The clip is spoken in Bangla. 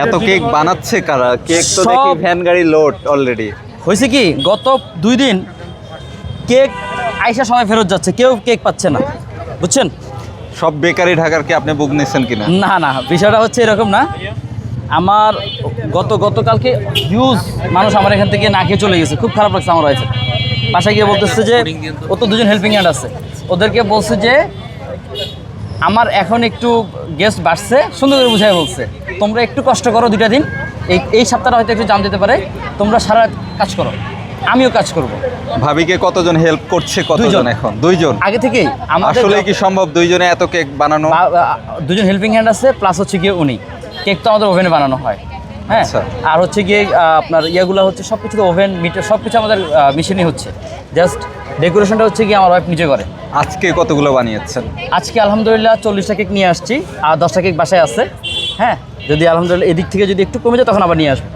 এত কেক বানাচ্ছে কারা? কেক তো দেখি ভ্যান গাড়ি লোড অলরেডি হয়েছে কি? গত দুই দিন কেক আইসা সবাই ফেরত যাচ্ছে কেউ কেক পাচ্ছে না। বুঝছেন? সব বেকারি ঢাকার কি আপনি বুক নিচ্ছেন কিনা? না না বিষয়টা হচ্ছে এরকম না। আমার গত গতকালকে হিউজ মানুষ আমার এখান থেকে না খেয়ে চলে গেছে। খুব খারাপ লাগছে আমার হয়েছে বাসায় গিয়ে বলতেছে যে ও তো দুজন হেল্পিং হ্যান্ড আছে। ওদেরকে বলছে যে আমার এখন একটু গেস্ট বাড়ছে সুন্দর করে বুঝাই বলছে। তোমরা একটু কষ্ট করো দুইটা দিন। এই এই সপ্তাহটা হয়তো একটু জাম দিতে পারে। তোমরা সারা কাজ করো। আমিও কাজ করব। ভাবিকে কতজন হেল্প করছে কতজন এখন? দুইজন? আগে থেকেই। আসলে কি সম্ভব দুইজনে এত কেক বানানো? দুজন হেল্পিং হ্যান্ড আছে প্লাস হচ্ছে গিয়ে উনি। কেক তো আমাদের ওভেনে বানানো হয়। হ্যাঁ? আচ্ছা। আর হচ্ছে গিয়ে আপনার ইয়েগুলো হচ্ছে সব কিছু ওভেন মিটার সব কিছু আমাদের মেশিনই হচ্ছে। জাস্ট ডেকোরেশনটা হচ্ছে গিয়ে আমার ওয়াইফ নিজে করে। আজকে কতগুলো বানিয়েছেন? আজকে আলহামদুলিল্লাহ চল্লিশটা কেক নিয়ে আসছি আর দশটা কেক বাসায় আছে। হ্যাঁ যদি আলহামদুলিল্লাহ এদিক থেকে যদি একটু কমে যায় তখন আবার নিয়ে আসব।